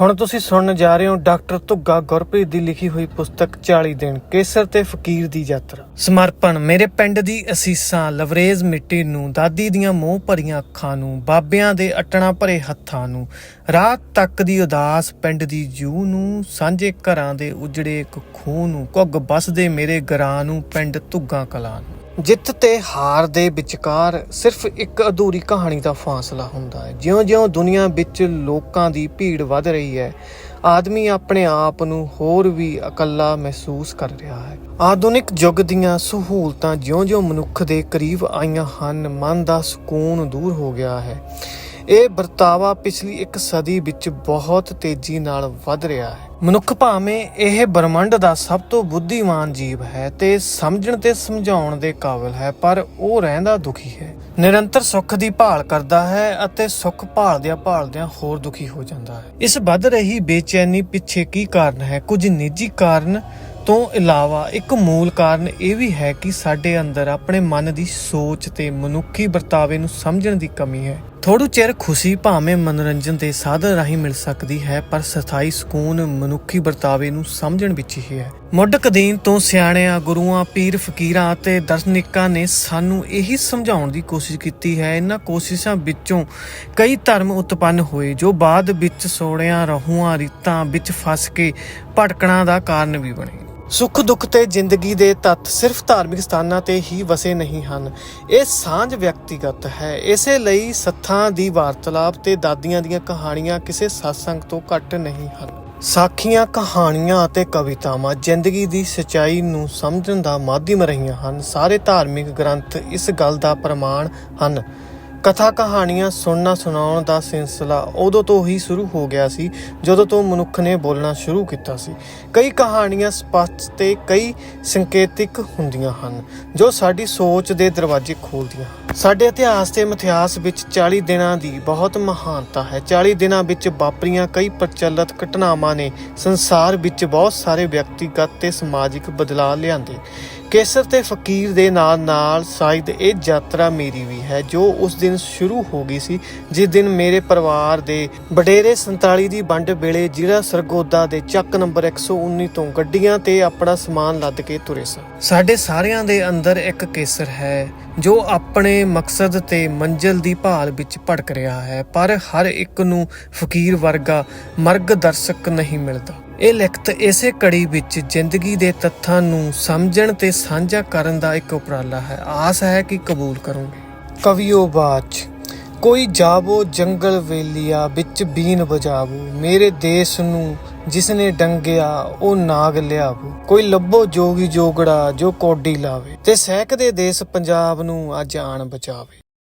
ਹੁਣ ਤੁਸੀਂ ਸੁਣਨ ਜਾ ਰਹੇ ਹੋ ਡਾਕਟਰ ਧੁੱਗਾ ਗੁਰਪ੍ਰੀਤ ਦੀ ਲਿਖੀ ਹੋਈ ਪੁਸਤਕ 40 ਦਿਨ ਕੇਸਰ ਤੇ ਫਕੀਰ ਦੀ ਯਾਤਰਾ। ਸਮਰਪਣ, ਮੇਰੇ ਪਿੰਡ ਦੀ ਅਸੀਸਾਂ, ਲਵਰੇਜ਼ ਮਿੱਟੀ ਨੂੰ, ਦਾਦੀ ਦੀਆਂ ਮੋਹ ਭਰੀਆਂ ਅੱਖਾਂ ਨੂੰ, ਬਾਬਿਆਂ ਦੇ ਅਟਣਾ ਭਰੇ ਹੱਥਾਂ ਨੂੰ, ਰਾਤ ਤੱਕ ਦੀ ਉਦਾਸ ਪਿੰਡ ਦੀ ਜੂ ਨੂੰ, ਸਾਂਝੇ ਘਰਾਂ ਦੇ ਉਜੜੇ ਇੱਕ ਖੂਹ ਨੂੰ, ਘੁੱਗ ਬਸਦੇ ਮੇਰੇ ਗਰਾਂ ਨੂੰ, ਪਿੰਡ ਧੁੱਗਾ ਕਲਾਂ ਨੂੰ। ਜਿੱਤ ਤੇ ਹਾਰ ਦੇ ਵਿਚਕਾਰ ਸਿਰਫ ਇੱਕ ਅਧੂਰੀ ਕਹਾਣੀ ਦਾ ਫਾਸਲਾ ਹੁੰਦਾ ਹੈ। ਜਿਉਂ-ਜਿਉਂ ਦੁਨੀਆ ਵਿੱਚ ਲੋਕਾਂ ਦੀ ਭੀੜ ਵੱਧ ਰਹੀ ਹੈ, ਆਦਮੀ ਆਪਣੇ ਆਪ ਨੂੰ ਹੋਰ ਵੀ ਇਕੱਲਾ ਮਹਿਸੂਸ ਕਰ ਰਿਹਾ ਹੈ। ਆਧੁਨਿਕ ਯੁੱਗ ਦੀਆਂ ਸਹੂਲਤਾਂ ਜਿਉਂ-ਜਿਉਂ ਮਨੁੱਖ ਦੇ ਕਰੀਬ ਆਈਆਂ ਹਨ, ਮਨ ਦਾ ਸਕੂਨ ਦੂਰ ਹੋ ਗਿਆ ਹੈ। ਇਹ ਵਰਤਾਵਾ ਪਿਛਲੀ ਇੱਕ ਸਦੀ ਵਿੱਚ ਬਹੁਤ ਤੇਜ਼ੀ ਨਾਲ ਵੱਧ ਰਿਹਾ ਹੈ। ਮਨੁੱਖ ਭਾਵੇਂ ਇਹ ਬ੍ਰਹਮੰਡ ਦਾ ਸਭ ਤੋਂ ਬੁੱਧੀਮਾਨ ਜੀਵ ਹੈ ਤੇ ਸਮਝਣ ਤੇ ਸਮਝਾਉਣ ਦੇ ਕਾਬਿਲ ਹੈ, ਪਰ ਉਹ ਰਹਿੰਦਾ ਦੁਖੀ ਹੈ। ਨਿਰੰਤਰ ਸੁੱਖ ਦੀ ਭਾਲ ਕਰਦਾ ਹੈ ਅਤੇ ਸੁੱਖ ਭਾਲਦਿਆਂ ਭਾਲਦਿਆਂ ਹੋਰ ਦੁਖੀ ਹੋ ਜਾਂਦਾ ਹੈ। ਇਸ ਵੱਧ ਰਹੀ ਬੇਚੈਨੀ ਪਿੱਛੇ ਕੀ ਕਾਰਨ ਹੈ? ਕੁਝ ਨਿੱਜੀ ਕਾਰਨ ਤੋਂ ਇਲਾਵਾ ਇੱਕ ਮੂਲ ਕਾਰਨ ਇਹ ਵੀ ਹੈ ਕਿ ਸਾਡੇ ਅੰਦਰ ਆਪਣੇ ਮਨ ਦੀ ਸੋਚ ਤੇ ਮਨੁੱਖੀ ਵਰਤਾਵੇ ਨੂੰ ਸਮਝਣ ਦੀ ਕਮੀ ਹੈ। ਥੋੜੂ ਚਿਰ ਖੁਸ਼ੀ ਭਾਵੇਂ ਮਨੋਰੰਜਨ ਦੇ ਸਾਧਨ ਰਾਹੀਂ ਮਿਲ ਸਕਦੀ ਹੈ, ਪਰ ਸਥਾਈ ਸਕੂਨ ਮਨੁੱਖੀ ਵਰਤਾਵੇ ਨੂੰ ਸਮਝਣ ਵਿੱਚ ਹੀ ਹੈ। ਮੁੱਢ ਕਦੀਮ ਤੋਂ ਸਿਆਣਿਆਂ, ਗੁਰੂਆਂ, ਪੀਰ ਫਕੀਰਾਂ ਅਤੇ ਦਰਸ਼ਨਿਕਾਂ ਨੇ ਸਾਨੂੰ ਇਹੀ ਸਮਝਾਉਣ ਦੀ ਕੋਸ਼ਿਸ਼ ਕੀਤੀ ਹੈ, ਇਹਨਾਂ ਕੋਸ਼ਿਸ਼ਾਂ ਵਿੱਚੋਂ ਕਈ ਧਰਮ ਉਤਪੰਨ ਹੋਏ, ਜੋ ਬਾਅਦ ਵਿੱਚ ਸੋੜਿਆਂ ਰਹੂਆਂ, ਰੀਤਾਂ ਵਿੱਚ ਫਸ ਕੇ ਭਟਕਣਾ ਦਾ ਕਾਰਨ ਵੀ ਬਣੇ। ਸੁੱਖ ਦੁੱਖ ਤੇ ਜ਼ਿੰਦਗੀ ਦੇ ਤੱਤ ਸਿਰਫ ਧਾਰਮਿਕ ਸਥਾਨਾਂ ਤੇ ਹੀ ਵਸੇ ਨਹੀਂ ਹਨ। ਇਹ ਸਾਂਝ ਵਿਅਕਤੀਗਤ ਹੈ। ਇਸੇ ਲਈ ਸੱਥਾਂ ਦੀ ਵਾਰਤਾਲਾਪ ਤੇ ਦਾਦੀਆਂ ਦੀਆਂ ਕਹਾਣੀਆਂ ਕਿਸੇ satsang ਤੋਂ ਘੱਟ ਨਹੀਂ ਹਨ। ਸਾਖੀਆਂ, ਕਹਾਣੀਆਂ ਅਤੇ ਕਵਿਤਾਵਾਂ ਜ਼ਿੰਦਗੀ ਦੀ ਸਚਾਈ ਨੂੰ ਸਮਝਣ ਦਾ ਮਾਧਿਅਮ ਰਹੀਆਂ ਹਨ। ਸਾਰੇ ਧਾਰਮਿਕ ਗ੍ਰੰਥ ਇਸ ਗੱਲ ਦਾ ਪ੍ਰਮਾਣ ਹਨ। ਕਥਾ ਕਹਾਣੀਆਂ ਸੁਣਨਾ ਸੁਣਾਉਣ ਦਾ ਸਿਲਸਿਲਾ ਉਦੋਂ ਤੋਂ ਹੀ ਸ਼ੁਰੂ ਹੋ ਗਿਆ ਸੀ, ਜਦੋਂ ਤੋਂ ਮਨੁੱਖ ਨੇ ਬੋਲਣਾ ਸ਼ੁਰੂ ਕੀਤਾ ਸੀ। ਕਈ ਕਹਾਣੀਆਂ ਸਪਸ਼ਟ ਤੇ ਕਈ ਸੰਕੇਤਿਕ ਹੁੰਦੀਆਂ ਹਨ, ਜੋ ਸਾਡੀ ਸੋਚ ਦੇ ਦਰਵਾਜ਼ੇ ਖੋਲਦੀਆਂ ਹਨ। ਸਾਡੇ ਇਤਿਹਾਸ ਤੇ ਮਿਥਿਹਾਸ ਵਿੱਚ 40 ਦਿਨਾਂ ਦੀ ਬਹੁਤ ਮਹਾਨਤਾ ਹੈ। 40 ਦਿਨਾਂ ਵਿੱਚ ਵਾਪਰੀਆਂ ਕਈ ਪ੍ਰਚਲਿਤ ਘਟਨਾਵਾਂ ਨੇ ਸੰਸਾਰ ਵਿੱਚ ਬਹੁਤ ਸਾਰੇ ਵਿਅਕਤੀਗਤ ਤੇ ਸਮਾਜਿਕ ਬਦਲਾਅ ਲਿਆਂਦੇ। ਕੇਸਰ ਤੇ ਫਕੀਰ ਦੇ ਨਾਲ ਨਾਲ ਸ਼ਾਇਦ ਇਹ ਯਾਤਰਾ ਮੇਰੀ ਵੀ ਹੈ, ਜੋ ਉਸ ਦਿਨ ਸ਼ੁਰੂ ਹੋ ਗਈ ਸੀ, ਜਿਸ ਦਿਨ ਮੇਰੇ ਪਰਿਵਾਰ ਦੇ ਵਡੇਰੇ 47 ਦੀ ਵੰਡ ਵੇਲੇ ਜ਼ਿਲ੍ਹਾ ਸਰਗੋਦਾ ਦੇ ਚੱਕ ਨੰਬਰ 119 ਤੋਂ ਗੱਡੀਆਂ ਤੇ ਆਪਣਾ ਸਮਾਨ ਲੱਦ ਕੇ ਤੁਰੇ ਸਨ। ਸਾਡੇ ਸਾਰਿਆਂ ਦੇ ਅੰਦਰ ਇੱਕ ਕੇਸਰ ਹੈ ਜੋ ਆਪਣੇ ਮਕਸਦ ਤੇ ਮੰਜ਼ਿਲ ਦੀ ਭਾਲ ਵਿੱਚ ਭਟਕ ਰਿਹਾ ਹੈ, ਪਰ ਹਰ ਇੱਕ ਨੂੰ ਫਕੀਰ ਵਰਗਾ ਮਾਰਗਦਰਸ਼ਕ ਨਹੀਂ ਮਿਲਦਾ। ਇਹ ਲਿਖਤ ਇਸੇ ਕੜੀ ਵਿੱਚ ਜ਼ਿੰਦਗੀ ਦੇ ਤੱਥਾਂ ਨੂੰ ਸਮਝਣ ਤੇ ਸਾਂਝਾ ਕਰਨ ਦਾ ਇੱਕ ਉਪਰਾਲਾ ਹੈ। ਆਸ ਹੈ ਕਿ ਕਬੂਲ ਕਰੋਗੇ। ਕਵਿਓ ਬਾਚ। ਕੋਈ ਜਾਵੋ ਜੰਗਲ ਵੇਲੀਆ ਵਿੱਚ ਬੀਨ ਬਜਾਵੋ ਮੇਰੇ ਦੇਸ਼ ਨੂੰ ਜਿਸਨੇ ਡੰਗਿਆ, ਉਹ ਨਾਗ ਲਿਆਵੋ। ਕੋਈ ਲੱਭੋ ਜੋਗੀ ਜੋਗੜਾ ਜੋ ਕੋਡੀ ਲਾਵੇ ਤੇ ਸਹਿਕਦੇ ਦੇਸ਼ ਪੰਜਾਬ ਨੂੰ ਅੱਜ ਆਣ ਬਚਾਵੇ।